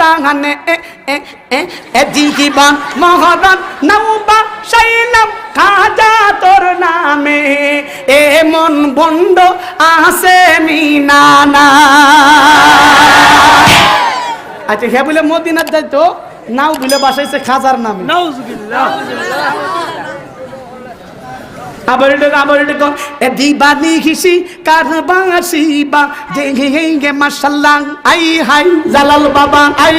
তাহানে এ জীবন মহরণ নৌবা শৈলম খাজা তোর নামে এ মন বন্ড আসে মিনানা আচ্ছা হ্যাঁ বলে মদিনার যাইতো নাও বলে বাসাইছে খাজার নামে। আবার এটা আবার এটা কর। এ দিবানি হিসি কারবাসি বা মাশাল্লাহ। আই হাই, জালাল বাবা, আই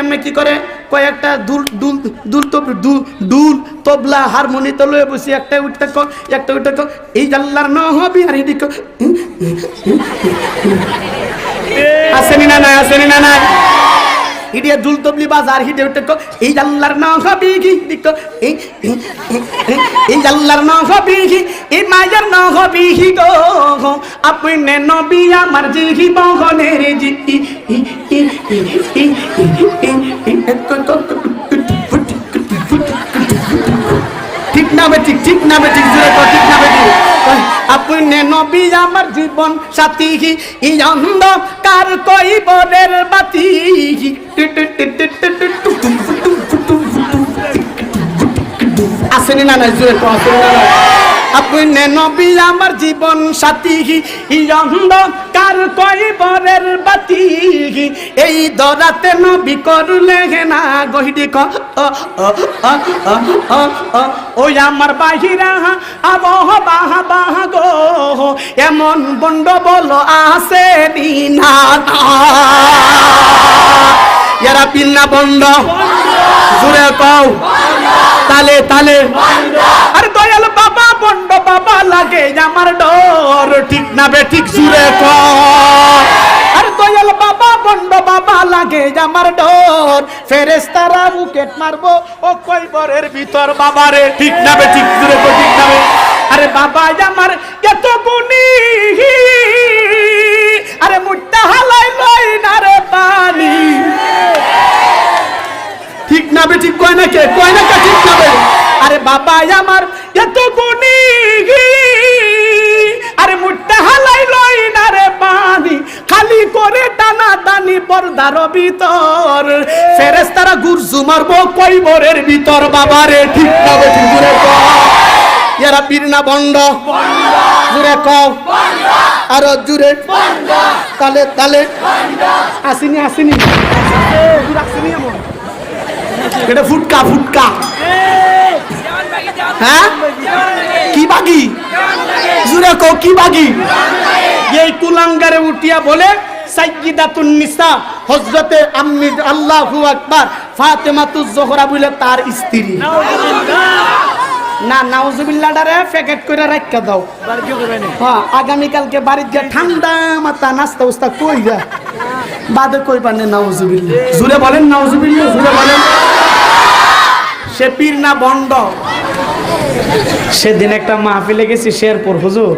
এমনি কি করে? কয়েকটা দুল দুল দুল দুল দুল তবলা হারমোনি তো লয়ে বসি একটা উঠতে কো, একটা উঠতে কো। এই জাল্লার ন হবি আর এদিকে আসেনি না নাই, আসেনি না নাই। ইডিয়া দুল তবলি বাজার হিটে উঠতে ক এই জাল্লার ন হবি কি দিক এই এই- এই- এই জাল্লার ন হবি কি এই মায়ের ন হবি কি গো আপনি নবী আমার জিহি বহনের জি ঠিক না বেঠিক ঠিক না বেঠিক জুড়ে ঠিক না বেঠিক আপনি নবী আমার জীবন সাথী। ই অন্ধকার কই বরের বাতি। আসেনি না না জোরে আসেনি না আপনি নবী আমার জীবন সাথী অন্ধকার কই বরের বাতি এই দরাতে নবী করলে না গহিডি ক ওই আমার বাহিরা আবহ বাহ বাহ গো। এমন বন্ড বল আসে দিনা এরা পিন্না বন্ড জুড়ে কও। তালে তালে। বাবা লাগে, আমার ডর ঠিক না বে, ঠিক জুড়ে ক। আরে দয়াল বাবা বন্ড বাবা লাগে, আমার ডর। ফেরেস্তারা উকেট মারবো, ও কইবরের ভিতর বাবারে ঠিক না বে, ঠিক জুড়ে কো, ঠিক না বে। আরে বাবা, আমার এত গুণী। আরে মুট্টা হালাই লই না রে পানি ঠিক না বে, ঠিক কয় না কে, কয় না কে, ঠিক না বে। আরে বাবা, আমার এত গুণী আরে মুট্টা হালাই লই না রে পানি খালি করে টানা টানি পর্দার ভিতর। ফেরেস্তারা গুরজু মারবো কইবরের ভিতর বাবারে ঠিক না বে ঠিক জুড়ে কও এরা পীর না বন্ড? জুড়ে কও আরও জুড়ে তালে তালে। আসিনি আসিনি। আসিনি এটা ফুটকা ফুটকা। হ্যাঁ? কি বাগি? জুড়ে কো কি বাগি? এই কুলাঙ্গারে উঠিয়া বলে, সাইয়্যিদাতুন নিসা, হযরতে আম্মি আল্লাহু আকবার, ফাতেমাতুজ জোহরা বলে তার স্ত্রী। না নাউজুবিল্লাহটারে প্যাকেট করে রাখা দাও। হ্যাঁ আগামীকালকে বাড়িতে গিয়ে ঠান্ডা মাথা নাস্তা উস্তা কই যা বাদে কই পানে নাউজুবিল্লাহ। জুড়ে বলেন নাউজুবিল্লাহ জুড়ে বলেন। সে পীর না বন্ড? সেদিন একটা মাহফিলে গেছি শেরপুর, হুজুর।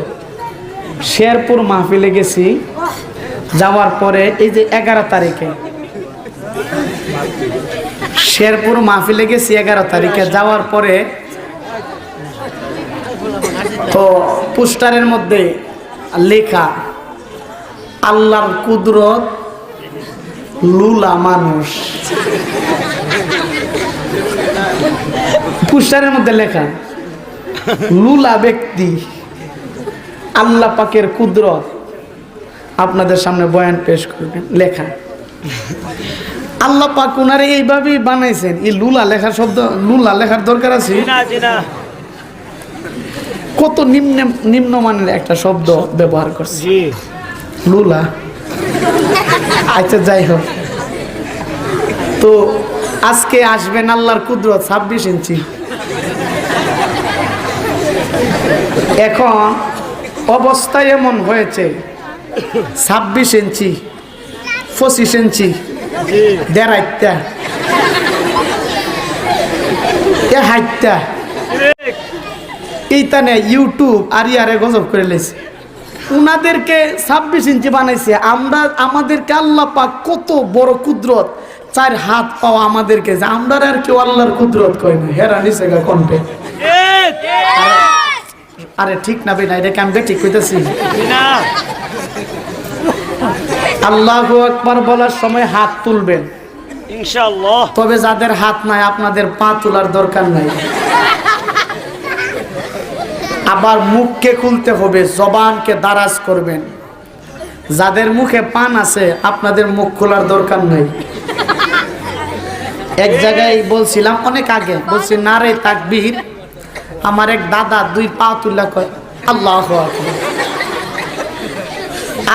শেরপুর মাহফিলে গেছি, যাওয়ার পরে এই যে এগারো তারিখে। শেরপুর মাহফিলে গেছি এগারো তারিখে, যাওয়ার পরে তো পোস্টারের মধ্যে লেখা, আল্লাহর কুদরত লুলা মানুষ। পোস্টারের মধ্যে লেখা লুলা ব্যক্তি আল্লাহ পাকের কুদরত আপনাদের সামনে বয়ান পেশ করবেন লেখা। আল্লাহ পাক উনারে এইভাবেই বানাইছেন। এই লুলা লেখার শব্দ লুলা লেখার দরকার আছে? কত নিম্ন নিম্নমানের একটা শব্দ ব্যবহার করছে। লুলা। আচ্ছা যাই হোক। তো আজকে আসবেন আল্লাহর কুদরত ছাব্বিশ ইঞ্চি। এখন অবস্থা এমন হয়েছে, ছাব্বিশ ইঞ্চি, পঁচিশ ইঞ্চি দেড়াইটা এ হাইটটা এইখানে ইউটিউব আর ইয়ারে গজব করে লেছে উনাদেরকে ছাব্বিশ ইঞ্চি বানাইছে। আমরা, আমাদেরকে আল্লাহ কত বড় কুদরত, চার হাত পাওয়া আমাদেরকে যে আমরা আর কেউ আল্লাহর কুদরত কয় না। হেরা গা কণ্ঠে। আরে ঠিক না বেটা এটা আমি ঠিক কইতেছি? আল্লাহ একবার বলার সময় হাত তুলবেন। ইনশাআল্লাহ। তবে যাদের হাত নাই আপনাদের পা তোলার দরকার নাই। আবার মুখকে খুলতে হবে জবানকে দারাজ করবেন। যাদের মুখে পান আছে আপনাদের মুখ খোলার দরকার নাই। এক জায়গায় বলছিলাম অনেক আগে বলছি নারে তাকবীর আমার এক দাদা দুই পা তুলা কয়, আল্লাহ।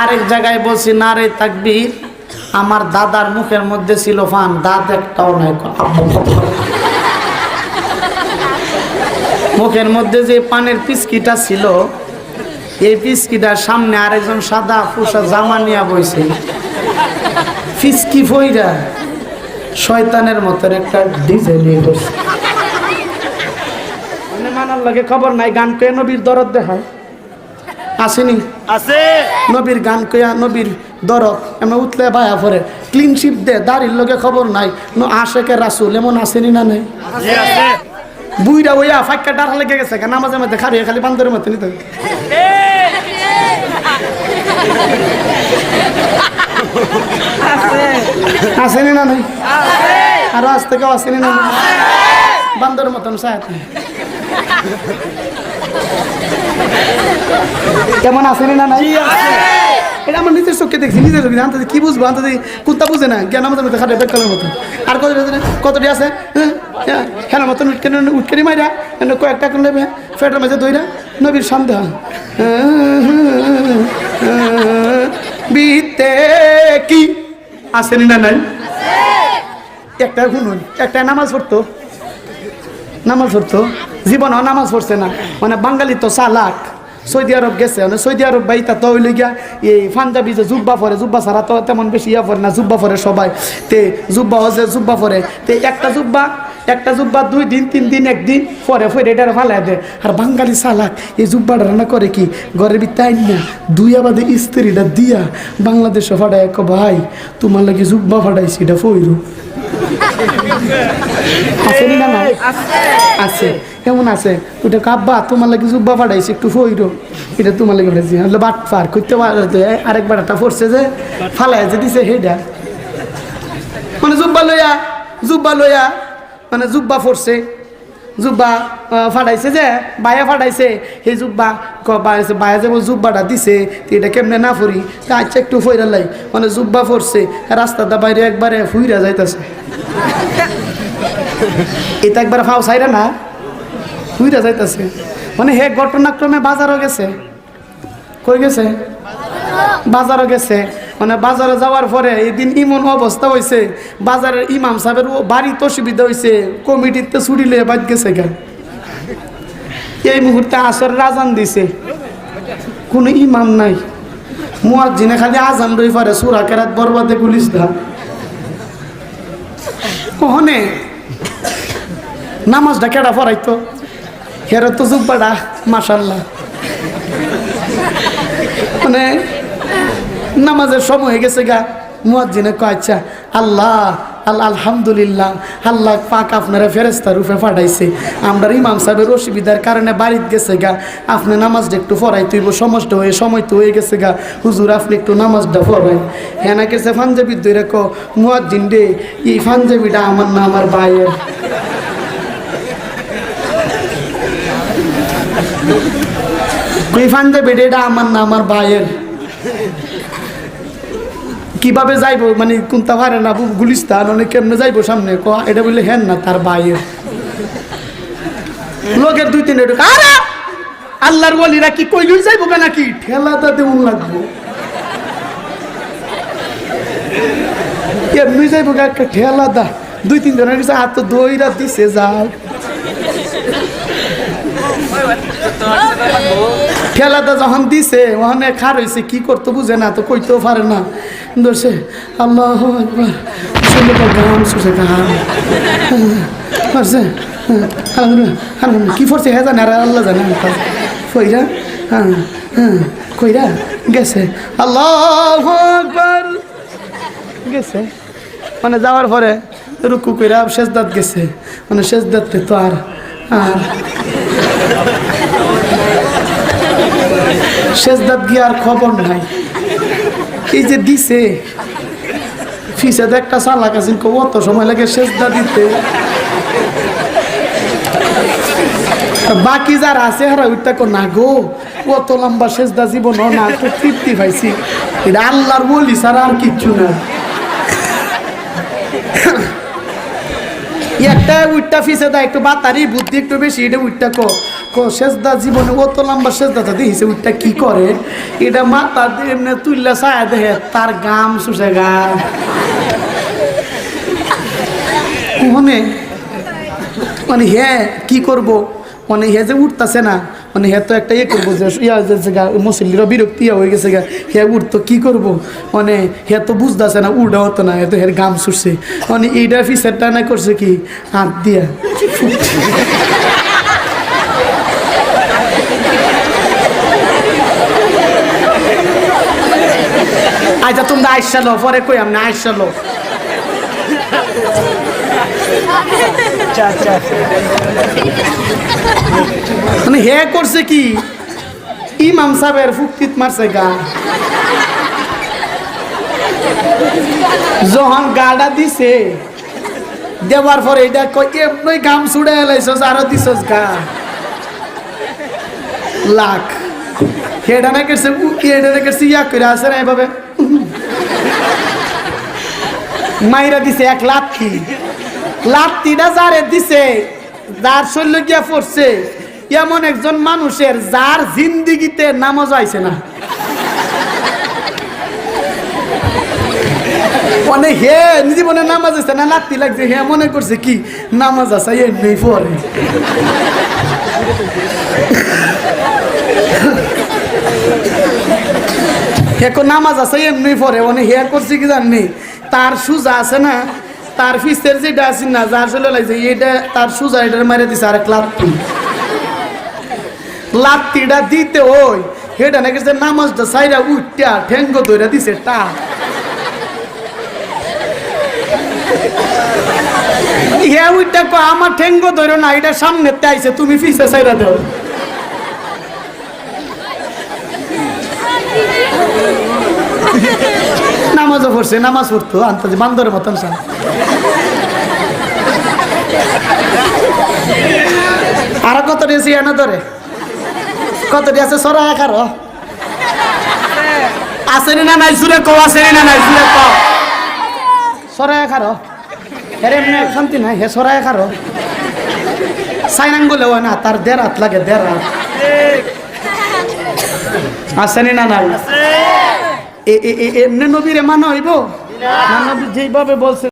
আরেক জায়গায় বলছি, না রে তাকবীর, আমার দাদার মুখের মধ্যে ছিল ফান, দাঁত একটাও নাই মুখের মধ্যে যে পানের পিসকিটা ছিল, এই পিসকিটার সামনে আরেকজন সাদা পোষা জামা নিয়ে বইছে। ফিসকি ফইরা শয়তানের মতন একটা ডিজে নিয়ে বসে মানার লাগে খবর নাই গান পেয়ে নবীর দরদ দেখায় আসেনি? আছে। নবীর গান কয়া নবীর দরদ এমন উঠলে বায়া পরে ক্লিন শিপ দে দাড়ির লগে খবর নাই। ন আশেকে রাসুল এমন আসেনি না নাই বুইরা ওইয়া ফাঁকা ডার লেগে গেছে কেন? নামাজের মধ্যে খারিয়ে খালি বান্দরের মধ্যে নিতে। আসেনি না নাই আরও আজ থেকে আসেনি না নাই? বান্দরের মতন সায়াত কেমন আসেনি না নাই? এটা আমার নিজের চোখে দেখছি নিজের চোখে। আনতে কি বুঝব? আনতে কুত্তা বুঝে না। জ্ঞান আমাদের মধ্যে খাটে বেকালের মতন। আর কত কতটি আছে? হ্যাঁ? হ্যাঁ? মতন উঠকে উঠকেরি মাইরা। এনে কয়েকটা করে নেবে। ফেটের মাঝে দইরা। নবীর সন্দেহ বিতে কি? আসেনি না নাই? একটা শুনুন। একটা নামাজ পড়তো। নামাজ পড়তো? জীবনও নামাজ পড়ছে না। মানে বাঙালি তো চালাক। সৌদি আরব গেছে মানে সৌদি আরব বাইতা তো হইলে গিয়া এই পাঞ্জাবি যে জুব্বা পরে, জুব্বা ছাড়া তো তেমন বেশি ইয়া পরে না, জুব্বা পরে সবাই। তে জুব্বা হচ্ছে জুব্বা পরে। তে একটা জুব্বা একটা জুব্বা দুই দিন, তিন দিন একদিন পরে পরে এটা ফালাই দেয়। আর বাঙালি চালাক, এই জুব্বা রান্না করে কি? ঘরের ভিতরে না দুই আবাদে স্ত্রীটা দিয়া বাংলাদেশে ফাটায় এক ভাই, তোমার লাগে জুব্বা ফাটাইছি, এটা ফইরু। আসেনি না নাই? আছে। কেমন আছে? ওটা কাব্বা তোমার লাগে জুব্বা পাঠাইছে একটু ফইরো। এটা তোমার লাগে পাঠাইছি হলো বাট পার করতে পারতে আরেকবার একটা পড়ছে যে ফালাই যে দিছে সেইটা। মানে জুব্বা লইয়া জুব্বা লইয়া মানে জুব্বা পড়ছে জুব্বা ফাটাইছে যে, বায়া ফাটাইছে, সেই জুব্বা বায়াছে বায়া যে জুব্বাটা দিছে এটা কেমনে না ফুরি? আচ্ছা একটু ফইরা লাই। মানে জুব্বা পড়ছে রাস্তাটা বাইরে একবারে ফুইরা যাইতেছে। এটা একবার ফাও সাইরা না, ফুইরা যাইতেছে। মানে হে ঘটনাক্রমে বাজারও গেছে। কই গেছে? বাজারও গেছে। মানে বাজারে যাওয়ার পরে এদিন ইমন অবস্থা হয়েছে বাজারের ইমাম সাহেবের বাড়িতে অসুবিধা হয়েছে কমিটিতে ছুটিলে বাদ গেছে গা। এই মুহূর্তে আসর রাজান দিছে। কোনো ইমাম নাই। মুয়াজ্জিনে খালি আজান রই পারে, সুরা কেরাত বরবাদে গুলিস দা। কহনে? নামাজটা কেডা পড়াইতো? হেরো তো জুব্বাটা মাসাল্লাহ মানে নামাজের সময় হয়ে গেছে গা। মুয়াজ্জিনে কয় আচ্ছা আল্লাহ আল্লাহ আলহামদুলিল্লাহ, আল্লাহ পাক আপনারা ফেরেস্তা রূপে পাঠাইছে। আমরা ইমাম সাহেবের অসুবিধার কারণে বাড়িতে গেছে গা। আপনি নামাজটা একটু পড়াই তুইব, সমস্ত হয়ে, সময় তো হয়ে গেছে গা। হুজুর, আপনি একটু নামাজটা পড়াই। হ্যাঁ না গেছে পাঞ্জাবি দৈরে কো মুয়াজ্জিন রে, এই পাঞ্জাবিটা আমার না, আমার ভাইয়ের। এই পাঞ্জাবি এটা আমার না, আমার ভাইয়ের। কীভাবে যাইবো? মানে কোনটা পারে না গুলিস্তান অনেক কেমনে যাইবো সামনে? ক, এটা বললে হেন না তার বাইয়ের লোকের দুই তিন আল্লাহর বলিরা কি কইলুই যাইবো কেন নাকি? ঠেলাটা দেউন লাগবো। এমনি যাইবো একটা ঠেলা দা দুই তিন জনের কাছে হাত তো দইরা দিছে যাও ঠেলাটা যখন দিছে, ওখানে খার হয়েছে কি করতে বুঝে না, তো কইতেও পারে না। ধরছে, আল্লাহ একবার গান শুছে গান। পারছে কি করছে হ্যাঁ জানে, আর আল্লাহ জানে কইরা হ্যাঁ হ্যাঁ কইরা গেছে, আল্লাহ গেছে। মানে যাওয়ার পরে রুকু কইরা শেষ দাঁত গেছে। মানে শেষ দাঁতে তো আর আর শেষ দাঁত গিয়ে আর খবর নাই। এই যে দিছে, ফিসে তো একটা চালাক আছে কত সময় লাগে শেষ দাঁত। বাকি যারা আছে, হারা কো না গো, অত লম্বা শেষদা জীবন না তো তৃপ্তি পাইছি। এটা আল্লাহর বলি ছাড়া আর কিচ্ছু না। একটা উইটটা ফিসে দেয়, একটু বাতারি, বুদ্ধি একটু বেশি, এটা উইটটা কো শেষদা জীবনে অত লম্বা শেষদাটা দেখিছে উইটটা কি করে? এটা মাথা এমনি তুললে ছায়া দেখে তার গাম শুষে গা। মনে হ্যাঁ কি করব? মানে হ্যাঁ যে উঠতেছে না মানে হ্যাঁ তো একটা ইয়ে করব যে, ইয়া যে গা মুসল্লিরা বিরক্তি হয়ে গেছে গা। হ্যাঁ উঠতো কি করব? মানে হ্যাঁ তো বুঝতেছে না উঠা হতো না হ্যাঁ তো হ্যাঁ গাম ছুটছে মানে এইটা ফিসারটা না করছে কি? হাত দিয়া। আচ্ছা তোমরা আইসালো পরে কই আমি আইসালো মানে হে করছে কি? ইমাম সাহেবের ফুক্তিত মারছে গা। যখন গাডা দিছে দেওয়ার পরে এটা কই এমনি গাম ছুড়ে এলাইছস আরও দিছস গা। লাখ। হেডা না করছে হেডা না করছে ইয়া করে আছে না এভাবে? মাইরা দিছে এক লাত্তি। লাত্তিটা যারে দিছে, যার শৈল্য গিয়া পড়ছে, এমন একজন মানুষের যার জিন্দিগিতে নামাজ আইছে না। মানে হে জীবনে নামাজ আছে না, লাত্তি লাগছে, হে, মনে করছে কি, নামাজ আছে এমনি পরে। হেকো নামাজ আছে এমনি পরে মানে হে করছে কি জাননি তার সুজা আছে না, তার ফিসের যেটা আছে না যার চলে লাগছে, এটা তার সুজা এটার মারে দিছে আরেক লাত্তি। লাত্তিটা দিতে ওই হেটা নাকি যে নামাজটা সাইরা উঠটা ঠেঙ্গ ধরে দিছে, টা। হে উঠটা কো আমার ঠেঙ্গ ধরো না, এটা সামনে আইছে, তুমি ফিসে সাইরা দাও। নামাজও পড়ছে, নামাজ পড়তো আনতে বান্দরের মতন সা আর কত দিয়েছি এনে ধরে? কত দিয়েছে? সরা একার আসেনি না নাই? সুরে কো না নাই? সুরে ক সরা এমনি শান্তি নাই, হে সরা একার সাইনাঙ্গলে হয় না, তার দেড় হাত লাগে, দেড় হাত। আসেনি না নাই? এমনি নবীরে মানা হইব যেইভাবে বলছে